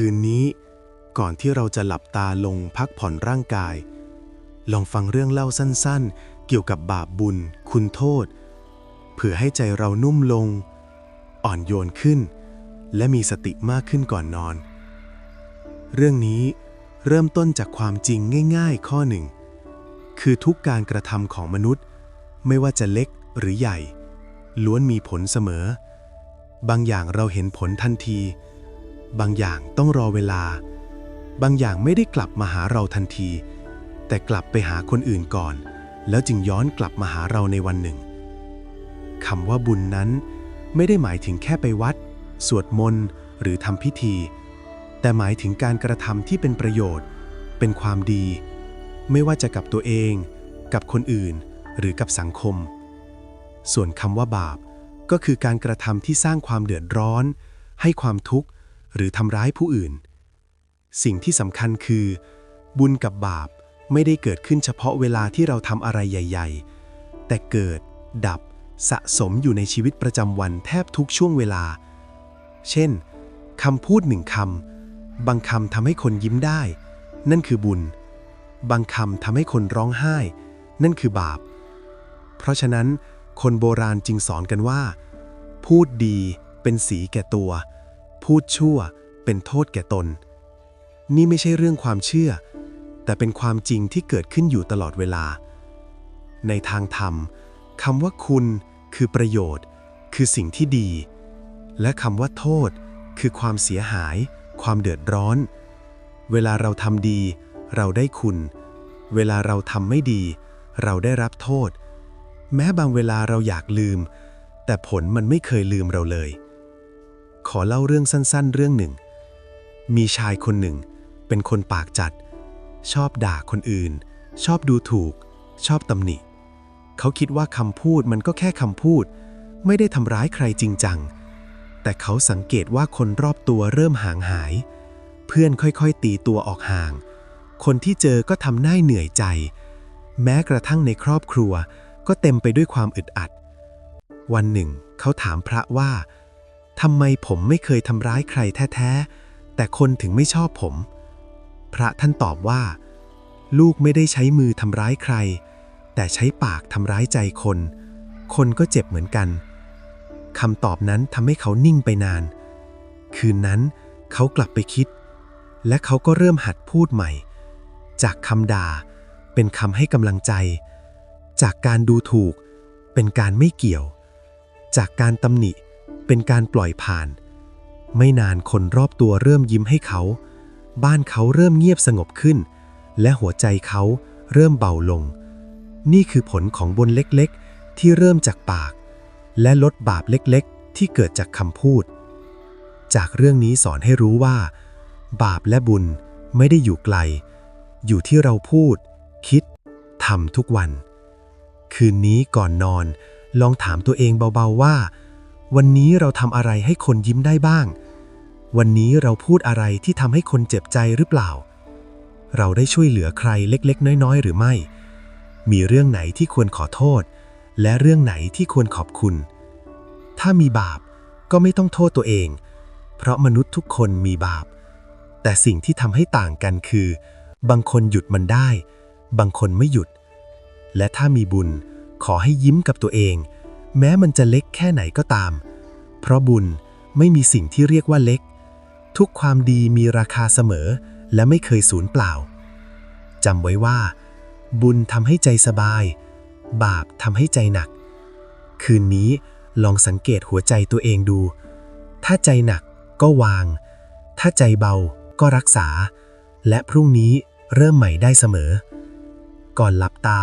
คืนนี้ ก่อนที่เราจะหลับตาลงพักผ่อนร่างกาย ลองฟังเรื่องเล่าสั้นๆ เกี่ยวกับบาปบุญ คุณโทษเพื่อให้ใจเรานุ่มลง อ่อนโยนขึ้น และมีสติมากขึ้นก่อนนอน เรื่องนี้เริ่มต้นจากความจริงง่าย ๆ ข้อหนึ่ง คือทุกการกระทำของมนุษย์ ไม่ว่าจะเล็กหรือใหญ่ ล้วนมีผลเสมอ บางอย่างเราเห็นผลทันที บางอย่างต้องรอเวลา บางอย่างไม่ได้กลับมาหาเราทันที แต่กลับไปหาคนอื่นก่อน แล้วจึงย้อนกลับมาหาเราในวันหนึ่งคำว่าบุญนั้น ไม่ได้หมายถึงแค่ไปวัด สวดมนต์หรือทำพิธี แต่หมายถึงการกระทำที่เป็นประโยชน์ เป็นความดี ไม่ว่าจะกับตัวเอง กับคนอื่น หรือกับสังคม ส่วนคำว่าบาปก็คือการกระทำที่สร้างความเดือดร้อน ให้ความทุกข์ หรือทำร้ายผู้อื่น สิ่งที่สำคัญคือ บุญกับบาปไม่ได้เกิดขึ้นเฉพาะเวลาที่เราทำอะไรใหญ่ ๆ แต่เกิด ดับ สะสมอยู่ในชีวิตประจำวันแทบทุกช่วงเวลา เช่นคำพูดหนึ่งคำบางคำทำให้คนยิ้มได้ นั่นคือบุญ บางคำทำให้คนร้องไห้ นั่นคือบาป เพราะฉะนั้น คนโบราณจึงสอนกันว่า พูดดีเป็นสีแก่ตัว พูดชั่ว เป็นโทษแก่ตน นี่ไม่ใช่เรื่องความเชื่อ แต่เป็นความจริงที่เกิดขึ้นอยู่ตลอดเวลา ในทางธรรมคำว่าคุณคือประโยชน์ คือสิ่งที่ดี และคำว่าโทษ คือความเสียหาย ความเดือดร้อน เวลาเราทำดี เราได้คุณ เวลาเราทำไม่ดี เราได้รับโทษ แม้บางเวลาเราอยากลืม แต่ผลมันไม่เคยลืมเราเลย ขอเล่าเรื่องสั้นๆ เรื่องหนึ่ง มีชายคนหนึ่ง เป็นคนปากจัด ชอบด่าคนอื่น ชอบดูถูก ชอบตำหนิ เขาคิดว่าคำพูดมันก็แค่คำพูด ไม่ได้ทำร้ายใครจริงจัง แต่เขาสังเกตว่าคนรอบตัวเริ่มห่างหาย เพื่อนค่อยๆ ตีตัวออกห่าง คนที่เจอก็ทำหน้าเหนื่อยใจ แม้กระทั่งในครอบครัวก็เต็มไปด้วยความอึดอัด วันหนึ่ง เขาถามพระว่า ทำไมผมไม่เคยทำร้ายใครแท้ๆ แต่คนถึงไม่ชอบผม พระท่านตอบว่า ลูกไม่ได้ใช้มือทำร้ายใคร แต่ใช้ปากทำร้ายใจคน คนก็เจ็บเหมือนกันคำตอบนั้นทำให้เขานิ่งไปนาน คืนนั้นเขากลับไปคิด และเขาก็เริ่มหัดพูดใหม่ จากคำด่าเป็นคำให้กำลังใจ จากการดูถูกเป็นการไม่เกี่ยว จากการตำหนิ เป็นการปล่อยผ่าน ไม่นานคนรอบตัวเริ่มยิ้มให้เขา บ้านเขาเริ่มเงียบสงบขึ้น และหัวใจเขาเริ่มเบาลง นี่คือผลของบนเล็กๆ ที่เริ่มจากปาก และลดบาปเล็กๆ ที่เกิดจากคำพูด จากเรื่องนี้สอนให้รู้ว่า บาปและบุญไม่ได้อยู่ไกล อยู่ที่เราพูด คิดทำทุกวัน คืนนี้ก่อนนอน ลองถามตัวเองเบาๆว่า วันนี้เราทำอะไรให้คนยิ้มได้บ้าง วันนี้เราพูดอะไรที่ทำให้คนเจ็บใจหรือเปล่า เราได้ช่วยเหลือใครเล็กๆ น้อยๆ หรือไม่ มีเรื่องไหนที่ควรขอโทษ และเรื่องไหนที่ควรขอบคุณ ถ้ามีบาปก็ไม่ต้องโทษตัวเอง เพราะมนุษย์ทุกคนมีบาป แต่สิ่งที่ทำให้ต่างกันคือ บางคนหยุดมันได้ บางคนไม่หยุด และถ้ามีบุญขอให้ยิ้มกับตัวเอง แม้มันจะเล็กแค่ไหนก็ตาม เพราะบุญไม่มีสิ่งที่เรียกว่าเล็ก ทุกความดีมีราคาเสมอ และไม่เคยสูญเปล่าจำไว้ว่า บุญทำให้ใจสบาย บาปทำให้ใจหนัก คืนนี้ลองสังเกตหัวใจตัวเองดู ถ้าใจหนักก็วาง ถ้าใจเบาก็รักษา และพรุ่งนี้เริ่มใหม่ได้เสมอ ก่อนหลับตา